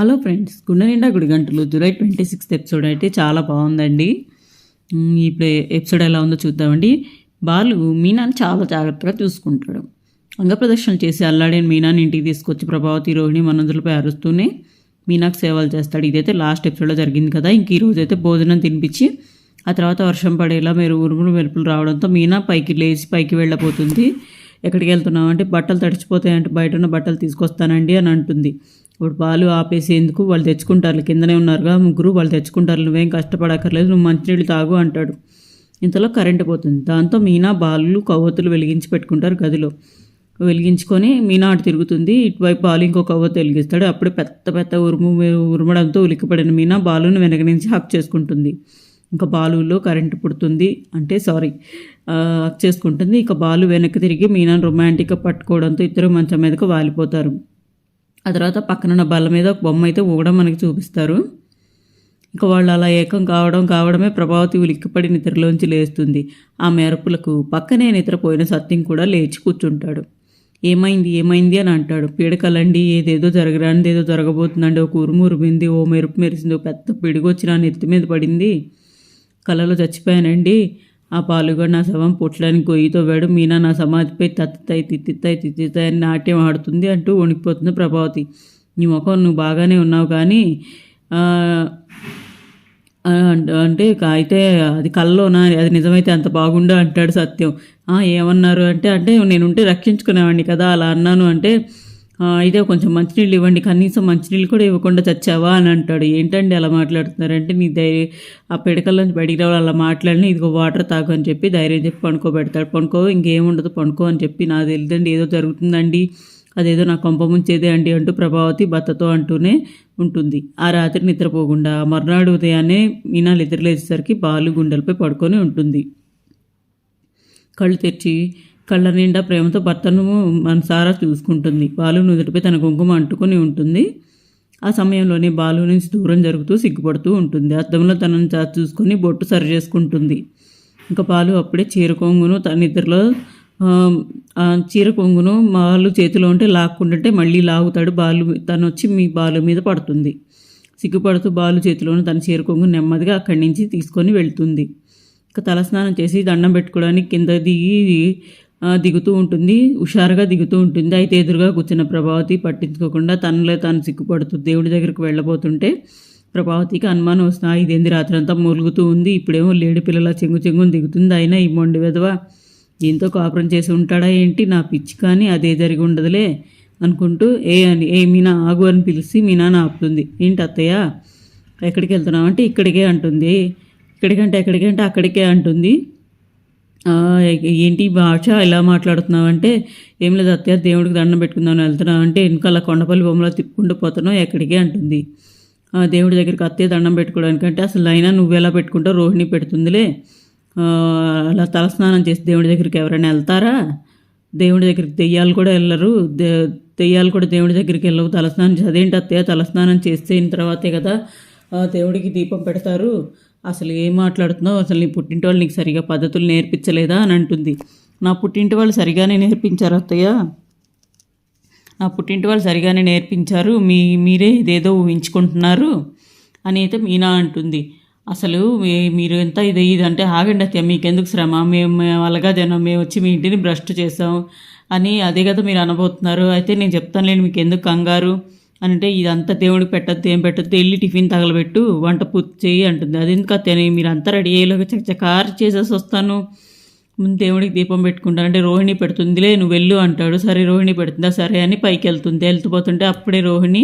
Hello friends గుండె నిండా గుడి గంటలు జూలై ట్వంటీ సిక్స్త్ ఎపిసోడ్ అయితే చాలా బాగుందండి. ఈ ప్లే ఎపిసోడ్ ఎలా ఉందో చూద్దామండి. బాలు మీనాని చాలా జాగ్రత్తగా చూసుకుంటాడు. అంగప్రదర్శనలు చేసి అల్లాడిన మీనాని ఇంటికి తీసుకొచ్చి ప్రభావతి రోహిణి మనందులపై అరుస్తూనే మీనాకు సేవలు చేస్తాడు. ఇదైతే లాస్ట్ ఎపిసోడ్లో జరిగింది కదా ఇంక ఈ అయితే భోజనం తినిపించి ఆ తర్వాత వర్షం పడేలా మీరు ఉరుములు మెరుపులు రావడంతో మీనా పైకి లేచి పైకి వెళ్ళబోతుంది. ఎక్కడికి వెళ్తున్నావు అంటే బట్టలు తడిచిపోతాయంటే బయట ఉన్న బట్టలు తీసుకొస్తానండి అని అంటుంది. ఇప్పుడు బాలు ఆపేసేందుకు వాళ్ళు తెచ్చుకుంటారు కిందనే ఉన్నారుగా ముగ్గురు వాళ్ళు తెచ్చుకుంటారు నువ్వేం కష్టపడక్కర్లేదు నువ్వు మంచినీళ్ళు తాగు అంటాడు. ఇంతలో కరెంటు పోతుంది. దాంతో మీనా బాలు కవ్వొత్తులు వెలిగించి పెట్టుకుంటారు గదిలో. వెలిగించుకొని మీనా అటు తిరుగుతుంది ఇటువైపు బాలు ఇంకో కవ్వొత్తు వెలిగిస్తాడు. అప్పుడు పెద్ద పెద్ద ఉరుము ఉరుమడంతో ఉలిక్కిపడిన మీనా బాలుని వెనక నుంచి హక్ చేసుకుంటుంది. ఇంకా బాలులో కరెంటు పుడుతుంది అంటే సారీ హక్ చేసుకుంటుంది. ఇక బాలు వెనక్కి తిరిగి మీనాను రొమాంటిక్గా పట్టుకోవడంతో ఇద్దరు మంచం మీదకు వాలిపోతారు. ఆ తర్వాత పక్కనున్న బల్ల మీద ఒక బొమ్మ అయితే ఊగడం మనకి చూపిస్తారు. ఇంకా వాళ్ళు అలా ఏకం కావడం కావడమే ప్రభావతి ఉలిక్కిపడి నిద్రలోంచి లేస్తుంది. ఆ మెరుపులకు పక్కనే నిద్రపోయిన సత్యం కూడా లేచి కూర్చుంటాడు. ఏమైంది? ఏమైంది అని అంటాడు. పీడకలండి ఏదేదో జరగరానిది ఏదో జరగబోతుందండి. ఒక ఉరుము ఉరిమింది ఓ మెరుపు మెరిసింది ఓ పెద్ద పిడిగొచ్చిన నా నెత్తి మీద పడింది. కలలో చచ్చిపోయానండి. ఆ పాలుగడ నా శవం పుట్టడానికి గొయ్యితో వేడు మీనా నా సమాధిపై తత్తితాయి తిత్తితాయి తిత్తితాయి అని నాట్యం ఆడుతుంది అంటూ వణికిపోతుంది ప్రభావతి. నీ ముఖం నువ్వు బాగానే ఉన్నావు కానీ అంటే అయితే అది కల్లోనా? అది నిజమైతే అంత బాగుండా? అంటాడు సత్యం. ఏమన్నారు అంటే అంటే నేనుంటే రక్షించుకునేవాడిని కదా అలా అన్నాను అంటే ఇదే అయితే కొంచెం మంచినీళ్ళు ఇవ్వండి కనీసం మంచినీళ్ళు కూడా ఇవ్వకుండా చచ్చావా అని అంటాడు. ఏంటండి అలా మాట్లాడుతున్నారంటే నీ ధైర్యం ఆ పిడకల్లోంచి బయటికి రావాలి అలా మాట్లాడిన ఇదిగో వాటర్ తాగు అని చెప్పి ధైర్యం చెప్పి పనుకోబెడతాడు పనుకో ఇంకేముండదు పనుకో అని చెప్పి నాకు తెలియదండి ఏదో జరుగుతుందండి అదేదో నా కొంప ముంచేదే అండి అంటూ ప్రభావతి భర్తతో అంటూనే ఉంటుంది. ఆ రాత్రి నిద్రపోకుండా మర్నాడు ఉదయాన్నే మీనాలు నిద్రలేసేసరికి బాలు గుండెలపై పడుకొని ఉంటుంది. కళ్ళు తెరిచి కళ్ళ నిండా ప్రేమతో భర్తను మనసారా చూసుకుంటుంది. బాలు నుదుటిపై తన కుంకుమ అంటుకొని ఉంటుంది. ఆ సమయంలోనే బాలు నుంచి దూరం జరుగుతూ సిగ్గుపడుతూ ఉంటుంది. అద్దంలో తనను చా చూసుకొని బొట్టు సరి చేసుకుంటుంది. ఇంకా బాలు అప్పుడే చీర కొంగును తన నిద్రలో చీర కొంగును బాలు చేతిలో ఉంటే లాక్కుంటుంటే మళ్ళీ లాగుతాడు బాలు. తను వచ్చి మీ బాలు మీద పడుతుంది. సిగ్గుపడుతూ బాలు చేతిలోనూ తన చీర కొంగు నెమ్మదిగా అక్కడి నుంచి తీసుకొని వెళ్తుంది. ఇంకా తలస్నానం చేసి దండం పెట్టుకోవడానికి కింద దిగి దిగుతూ ఉంటుంది హుషారుగా దిగుతూ ఉంటుంది. అయితే ఎదురుగా కూర్చున్న ప్రభావతి పట్టించుకోకుండా తనలో తాను సిగ్గుపడుతూ దేవుడి దగ్గరికి వెళ్ళబోతుంటే ప్రభావతికి అనుమానం వస్తుంది ఇదేంది రాత్రంతా మూలుగుతూ ఉంది. ఇప్పుడేమో లేడి పిల్లల చెంగు చెంగుని దిగుతుంది. అయినా ఈ మొండి విధవ దీంతో కాపురం చేసి ఉంటాడా ఏంటి? నా పిచ్చి కానీ అదే జరిగి ఉండదులే అనుకుంటూ ఏ అని ఏ మీనా ఆగు అని పిలిచి మీనా ఆపుతుంది. ఏంటి అత్తయ్య? ఎక్కడికి వెళ్తున్నామంటే ఇక్కడికే అంటుంది. ఇక్కడికంటే ఎక్కడికి అంటే అక్కడికే అంటుంది. ఏంటి భాష ఎలా మాట్లాడుతున్నావంటే ఏం లేదు అత్తయ్య దేవుడికి దండం పెట్టుకుందామని వెళ్తున్నావు అంటే వెనకాల కొండపల్లి బొమ్మలో తిప్పుకుంటూ పోతున్నావు ఎక్కడికి? అంటుంది. "ఆ, దేవుడి దగ్గరికి అత్తయ్య దండం పెట్టుకోవడానికంటే అసలు అయినా నువ్వు ఎలా పెట్టుకుంటావు? రోహిణి పెడుతుందిలే. అలా తలస్నానం చేసి దేవుడి దగ్గరికి ఎవరైనా వెళ్తారా? దేవుడి దగ్గరికి దెయ్యాలు కూడా వెళ్ళరు. దే- దెయ్యాలు కూడా దేవుడి దగ్గరికి వెళ్ళవు. తలస్నానం చేసి అదేంటి అత్తయ్య? తలస్నానం చేసిన తర్వాతే కదా దేవుడికి దీపం పెడతారు. అసలు ఏం మాట్లాడుతున్నావు? అసలు నీ పుట్టింటి వాళ్ళు నీకు సరిగా పద్ధతులు నేర్పించలేదా అని అంటుంది. నా పుట్టింటి వాళ్ళు సరిగానే నేర్పించారు అత్తయ్య. నా పుట్టింటి వాళ్ళు సరిగానే నేర్పించారు. మీ మీరే ఇదేదో ఊహించుకుంటున్నారు అని అయితే మీనా అంటుంది. అసలు మీరు ఎంత ఇది ఇది అంటే ఆగండి అత్తయ్య మీకెందుకు శ్రమ? మేము అలాగా జనం మేము వచ్చి మీ ఇంటిని భ్రష్టు చేసాం అని అదే కదా మీరు అనబోతున్నారు. అయితే నేను చెప్తాను లేని మీకు ఎందుకు కంగారు? అని అంటే ఇదంతా దేవుడికి పెట్టద్దు ఏం పెట్టద్దు వెళ్ళి టిఫిన్ తగలబెట్టు వంట పూర్తి చేయి అంటుంది. అది ఎందుకు అత్తయ్య మీరు అంతా రెడీ అయ్యేలోగా చకచకారు చేసేసి వస్తాను. ముందు దేవుడికి దీపం పెట్టుకుంటాను. అంటే రోహిణి పెడుతుందిలే నువ్వు వెళ్ళు అంటాడు. సరే రోహిణి పెడుతుందా? సరే అని పైకి వెళ్తుంది. వెళ్తుపోతుంటే అప్పుడే రోహిణి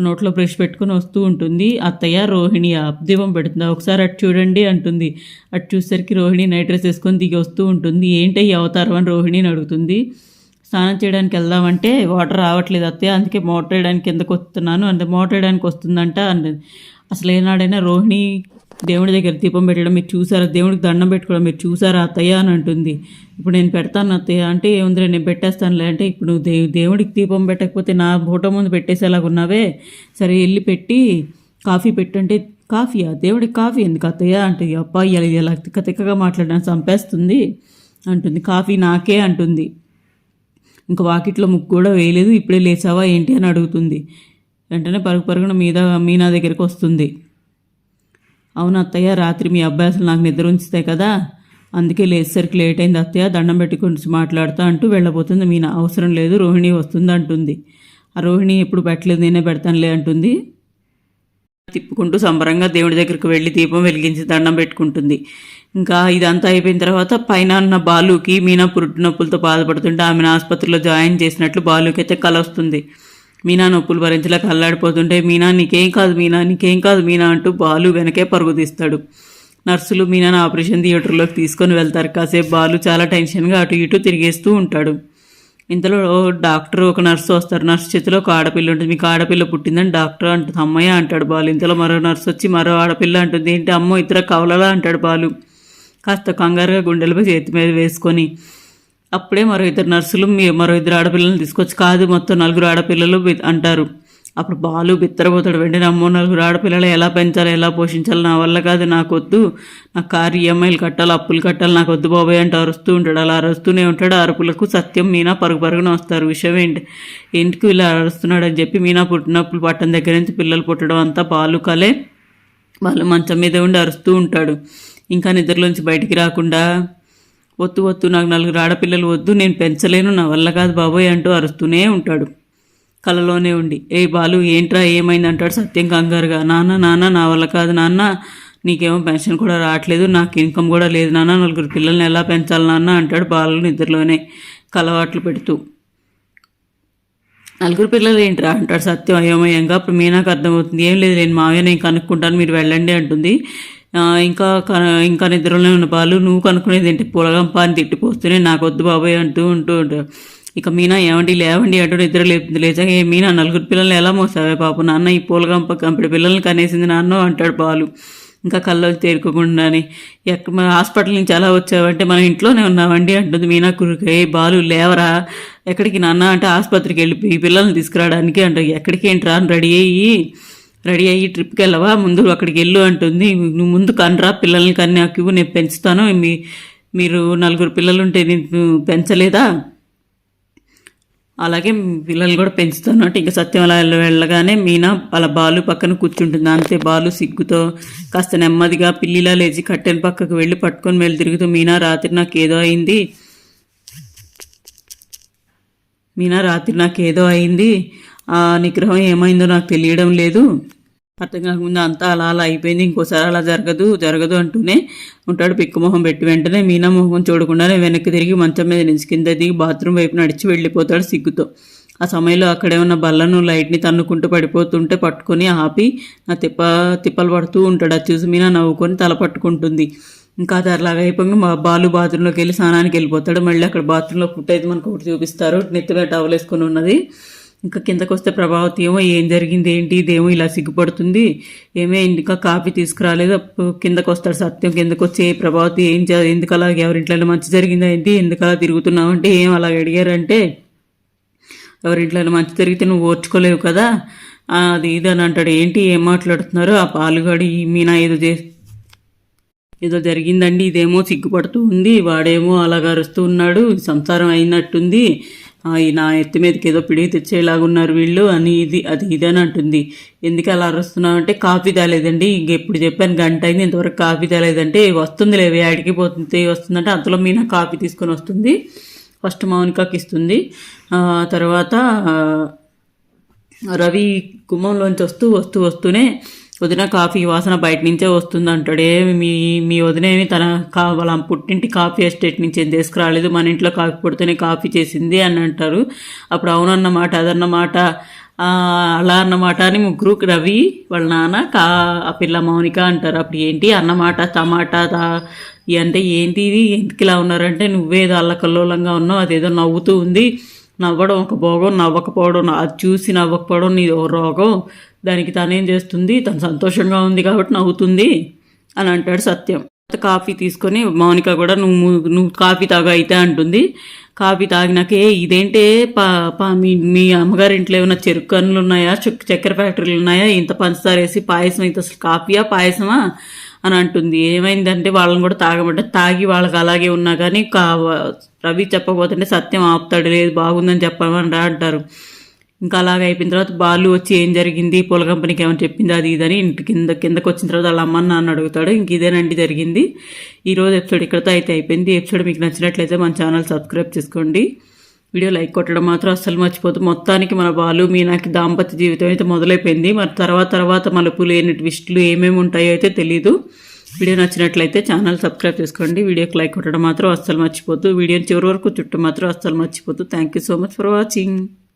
నోట్లో బ్రష్ పెట్టుకొని వస్తూ ఉంటుంది. అత్తయ్య రోహిణి దీపం పెడుతుందా? ఒకసారి అటు చూడండి అంటుంది. అటు చూసేసరికి రోహిణి నైట్ డ్రెస్ వేసుకొని దిగి వస్తూ ఉంటుంది. ఏంటి ఈ అవతారం అని రోహిణిని అడుగుతుంది. స్నానం చేయడానికి వెళ్దామంటే వాటర్ రావట్లేదు అత్తయ్య అందుకే మోటర్ వేయడానికి కిందకు వస్తున్నాను అంటే మోటర్ వేయడానికి వస్తుందంట అన్నది అసలు ఏనాడైనా రోహిణి దేవుడి దగ్గర దీపం పెట్టడం మీరు చూసారా? దేవుడికి దండం పెట్టుకోవడం మీరు చూసారా అత్తయ్య అని అంటుంది. ఇప్పుడు నేను పెడతాను అత్తయ్య. అంటే ఏముందిరే నేను పెట్టేస్తానులే. అంటే ఇప్పుడు నువ్వు దేవుడికి దీపం పెట్టకపోతే నా ఫోటో ముందు పెట్టేసేలాగా ఉన్నావే. సరే వెళ్ళి పెట్టి కాఫీ పెట్టంటే కాఫీయా? దేవుడికి కాఫీ ఎందుకు అత్తయ్య? అంటే అబ్బా ఇలా ఇలా తిక్క తిక్కగా మాట్లాడడానికి చంపేస్తుంది అంటుంది. కాఫీ నాకే అంటుంది. ఇంకా వాకిట్లో ముక్కు కూడా వేయలేదు ఇప్పుడే లేచావా ఏంటి అని అడుగుతుంది. వెంటనే పరుగు పరుగున మీద మీనా దగ్గరికి వస్తుంది. అవును అత్తయ్య రాత్రి మీ అబ్బాయి నాకు నిద్ర ఉంచుతాయి కదా అందుకే లేచేసరికి లేట్ అయింది అత్తయ్య దండం పెట్టి కొంచెం మాట్లాడుతా అంటూ వెళ్ళబోతుంది మీనా. అవసరం లేదు రోహిణి వస్తుంది అంటుంది. ఆ రోహిణి ఎప్పుడు పెట్టలేదు నేనే పెడతానులే అంటుంది. తిప్పుకుంటూ సంబరంగా దేవుడి దగ్గరికి వెళ్ళి దీపం వెలిగించి దండం పెట్టుకుంటుంది. ఇంకా ఇదంతా అయిపోయిన తర్వాత పైన ఉన్న బాలుకి మీనా పురుటి నొప్పులతో బాధపడుతుంటే ఆమెను ఆసుపత్రిలో జాయిన్ చేసినట్లు బాలుకి అయితే కల వస్తుంది. మీనా నొప్పులు భరించలేక అల్లాడిపోతుంటే మీనా నీకేం కాదు మీనా నీకేం కాదు మీనా అంటూ బాలు వెనకే పరుగు తీస్తాడు. నర్సులు మీనాను ఆపరేషన్ థియేటర్లోకి తీసుకొని వెళ్తారు. కాసేపు బాలు చాలా టెన్షన్గా అటు ఇటు తిరిగేస్తూ ఉంటాడు. ఇంతలో డాక్టర్ ఒక నర్సు వస్తారు. నర్సు చేతిలో ఒక ఆడపిల్ల ఉంటుంది. మీకు ఆడపిల్ల పుట్టిందని డాక్టర్ అంటుంది. అమ్మయ్య అంటాడు బాలు. ఇంతలో మరో నర్సు వచ్చి మరో ఆడపిల్ల అంటుంది. ఏంటి అమ్మో ఇతర కవలలా అంటాడు బాలు. కాస్త కంగారుగా గుండెలపై చేతి మీద వేసుకొని అప్పుడే మరో ఇద్దరు నర్సులు మీ మరో ఇద్దరు ఆడపిల్లలను తీసుకొచ్చి కాదు మొత్తం నలుగురు ఆడపిల్లలు అంటారు. అప్పుడు బాలు బిత్తరపోతాడు వెంటనే అమ్మో నలుగురు ఆడపిల్లలు ఎలా పెంచాలి ఎలా పోషించాలి నా వల్ల కాదు నాకు వద్దు. నా కారు ఈఎంఐలు కట్టాలి అప్పులు కట్టాలి నాకు వద్దు బాబాయ్ అంటూ అరుస్తూ ఉంటాడు. అలా అరుస్తూనే ఉంటాడు. అరుపులకు సత్యం మీనా పరుగు పరుగున వస్తారు. విషయం ఏంటి ఇంటికి ఇలా అరుస్తున్నాడు అని చెప్పి మీనా పుట్టినప్పుడు పట్టణం దగ్గర నుంచి పిల్లలు పుట్టడం అంతా బాలు కలే. వాళ్ళు మంచం మీద ఉండి అరుస్తూ ఉంటాడు. ఇంకా నిద్రలోంచి బయటికి రాకుండా వద్దు వద్దు నాకు నలుగురు ఆడపిల్లలు వద్దు నేను పెంచలేను నా వల్ల కాదు బాబోయ్ అంటూ అరుస్తూనే ఉంటాడు. కలలోనే ఉండి ఏ బాలు ఏంట్రా ఏమైంది? అంటాడు సత్యం కంగారుగా. నాన్న నాన్న నా వల్ల కాదు నాన్న నీకేమో పెన్షన్ కూడా రావట్లేదు నాకు ఇన్కమ్ కూడా లేదు నాన్న నలుగురు పిల్లల్ని ఎలా పెంచాలి నాన్న? అంటాడు బాలు నిద్రలోనే కలవాట్లు పెడుతూ. నలుగురు పిల్లలు ఏంట్రా? అంటాడు సత్యం అయోమయంగా. అప్పుడు మీనాకు అర్థమవుతుంది. ఏం లేదు నేను మావయ్య నేను కనుక్కుంటాను మీరు వెళ్ళండి అంటుంది. ఇంకా ఇంకా నిద్రలోనే ఉన్న బాలు నువ్వు కనుక్కునేది ఏంటి? పొలగంప అని తిట్టిపోస్తూనే నాకు వద్దు బాబాయ్ అంటూ ఉంటూ ఉంటాడు ఇక మీనా ఏమండి లేవండి అంటూ నిద్ర లేపుతుంది లేచాక ఏ మీనా నలుగురు పిల్లల్ని ఎలా మోసావే పాప నాన్న ఈ పూలగంప కంపెడి పిల్లల్ని కనేసింది నాన్న అంటాడు బాలు. ఇంకా కళ్ళు తేరుకోకుండానే ఎక్క హాస్పిటల్ నుంచి ఎలా వచ్చావంటే మనం ఇంట్లోనే ఉన్నామండి అంటుంది మీనా కురుక. బాలు లేవరా? ఎక్కడికి నాన్న? అంటే ఆసుపత్రికి వెళ్ళి పిల్లల్ని తీసుకురావడానికి అంటే ఎక్కడికి? ఏంట్రా? అని రెడీ అయ్యి రెడీ అయ్యి ట్రిప్కి వెళ్ళవా ముందు అక్కడికి వెళ్ళు అంటుంది. నువ్వు ముందు కనరా పిల్లల్ని కన్నా నాకు ఇవ్వు నేను పెంచుతాను. మీ మీరు నలుగురు పిల్లలు ఉంటే నేను పెంచలేదా? అలాగే పిల్లలు కూడా పెంచుతాను అంటే ఇంకా సత్యం అలా వెళ్ళగానే మీనా అలా బాలు పక్కన కూర్చుంటుంది. అంతే బాలు సిగ్గుతో కాస్త నెమ్మదిగా పిల్లిలా లేచి కట్టెన పక్కకు వెళ్ళి పట్టుకొని వెళ్ళి తిరుగుతూ మీనా రాత్రి నాకు ఏదో అయింది. మీనా రాత్రి నాకు ఏదో అయింది. ఆ నిగ్రహం ఏమైందో నాకు తెలియడం లేదు. అర్థం కాకముందు అంతా అలా అలా అయిపోయింది. ఇంకోసారి అలా జరగదు జరగదు అంటూనే ఉంటాడు పిక్కుమొహం పెట్టి వెంటనే మీనా మొహం చూడకుండానే వెనక్కి తిరిగి మంచం మీద నుంచి కింద దిగి బాత్రూమ్ వైపు నడిచి వెళ్ళిపోతాడు సిగ్గుతో. ఆ సమయంలో అక్కడే ఉన్న బల్లను లైట్ని తన్నుకుంటూ పడిపోతుంటే పట్టుకొని ఆపి నా తిప్ప తిప్పలు పడుతూ ఉంటాడు. అది చూసి మీనా నవ్వుకొని తల పట్టుకుంటుంది. ఇంకా అది అలాగ అయిపోయి మా బాలు బాత్రూంలోకి వెళ్ళి స్నానానికి వెళ్ళిపోతాడు. మళ్ళీ అక్కడ బాత్రూంలో పుట్టయితే మనకు ఒకటి చూపిస్తారు. నెత్తిలో టవల్ వేసుకొని ఉన్నది. ఇంకా కిందకు వస్తే ప్రభావతి ఏమో ఏం జరిగింది ఏంటి ఇదేమో ఇలా సిగ్గుపడుతుంది. ఏమే ఇంకా కాఫీ తీసుకురాలేదు. కిందకు వస్తాడు సత్యం. కిందకు వచ్చి "ఏ ప్రభావతి ఏం ఎందుకు అలాగే? ఎవరింట్లో మంచి జరిగిందా ఏంటి? ఎందుకు అలా తిరుగుతున్నావు అంటే ఏం అలాగ అడిగారంటే ఎవరింట్లో మంచి జరిగితే నువ్వు ఓర్చుకోలేవు కదా. అది ఇది అని అంటాడు. ఏంటి? ఏం మాట్లాడుతున్నారు? ఆ పాలుగాడి మీనా ఏదో చే ఏదో జరిగిందండి. ఇదేమో సిగ్గుపడుతూ ఉంది. వాడేమో అలాగ అరుస్తూ ఉన్నాడు. సంసారం అయినట్టుంది. నా ఎత్తి మీదకి ఏదో పిడిగి తెచ్చేలాగున్నారు వీళ్ళు అని ఇది అది ఇది అని అంటుంది. ఎందుకు అలా అరుస్తున్నావు అంటే కాఫీ తేలేదండి ఇంక ఎప్పుడు చెప్పాను గంట అయింది ఇంతవరకు కాఫీ తేలేదంటే వస్తుంది లేవే ఆడికి పోతుంది వస్తుందంటే అంతలో మీనా కాఫీ తీసుకొని వస్తుంది. ఫస్ట్ మౌనికాకి ఇస్తుంది. తర్వాత రవి కుంభంలోంచి వస్తూ వస్తూ వస్తూనే వదిన కాఫీ వాసన బయట నుంచే వస్తుంది అంటాడు ఏమి మీ మీ వదినేమి తన కా వాళ్ళ పుట్టింటి కాఫీ ఎస్టేట్ నుంచి ఏం తీసుకురాలేదు మన ఇంట్లో కాఫీ పొడితేనే కాఫీ చేసింది అని అంటారు. అప్పుడు అవునన్నమాట అదన్నమాట అలా అన్నమాట అని ముగ్గురు రవి వాళ్ళ నాన్న కా ఆ పిల్ల మౌనిక అంటారు. అప్పుడు ఏంటి అన్నమాట టమాటా అంటే ఏంటి ఇది? ఎందుకు ఇలా ఉన్నారంటే నువ్వేదో అల్లకల్లోలంగా ఉన్నావు అదేదో నవ్వుతూ ఉంది. నవ్వడం ఒక భోగం నవ్వకపోవడం అది చూసి నవ్వకపోవడం నీ రోగం. దానికి తనేం చేస్తుంది? తను సంతోషంగా ఉంది కాబట్టి నవ్వుతుంది అని అంటాడు సత్యం. కాఫీ తీసుకొని మౌనిక కూడా నువ్వు నువ్వు కాఫీ తాగా అయితే అంటుంది. కాఫీ తాగినాక ఏ ఇదేంటే? పా పా మీ మీ అమ్మగారి ఇంట్లో ఏమైనా చెరుకు కన్నులు ఉన్నాయా? చక్కెర ఫ్యాక్టరీలు ఉన్నాయా? ఇంత పంచదార వేసి పాయసం అయితే అసలు కాఫీయా? పాయసమా? అని అంటుంది. ఏమైందంటే వాళ్ళని కూడా తాగమంటే తాగి వాళ్ళకి అలాగే ఉన్నా కానీ కా రవి చెప్పబోతుంటే సత్యం ఆపుతాడు. లేదు బాగుందని చెప్పమని రా అంటారు. ఇంకా అలాగ అయిపోయిన తర్వాత బాలు వచ్చి ఏం జరిగింది? పూల కంపెనీకి ఏమైనా చెప్పింది? అది ఇదని ఇంటి కింద కిందకు వచ్చిన తర్వాత వాళ్ళ అమ్మ నాన్న అడుగుతాడు. ఇంక ఇదేనండి జరిగింది. ఈ రోజు ఎపిసోడ్ ఇక్కడతో అయితే అయిపోయింది. ఎపిసోడ్ మీకు నచ్చినట్లయితే మన ఛానల్ సబ్స్క్రైబ్ చేసుకోండి. వీడియో లైక్ కొట్టడం మాత్రం అస్సలు మర్చిపోతుంది మొత్తానికి మన బాలు మీనాకి దాంపత్య జీవితం అయితే మొదలైపోయింది. మరి తర్వాత తర్వాత మలుపులు ఎన్ని ట్విస్టులు ఏమేమి ఉంటాయో అయితే తెలీదు. వీడియో నచ్చినట్లయితే ఛానల్ సబ్స్క్రైబ్ చేసుకోండి. వీడియోకి లైక్ కొట్టడం మాత్రం అస్సలు మర్చిపోతూ వీడియోని చివరి వరకు చుట్టూ మాత్రం అస్సలు మర్చిపోతూ thank you so much for watching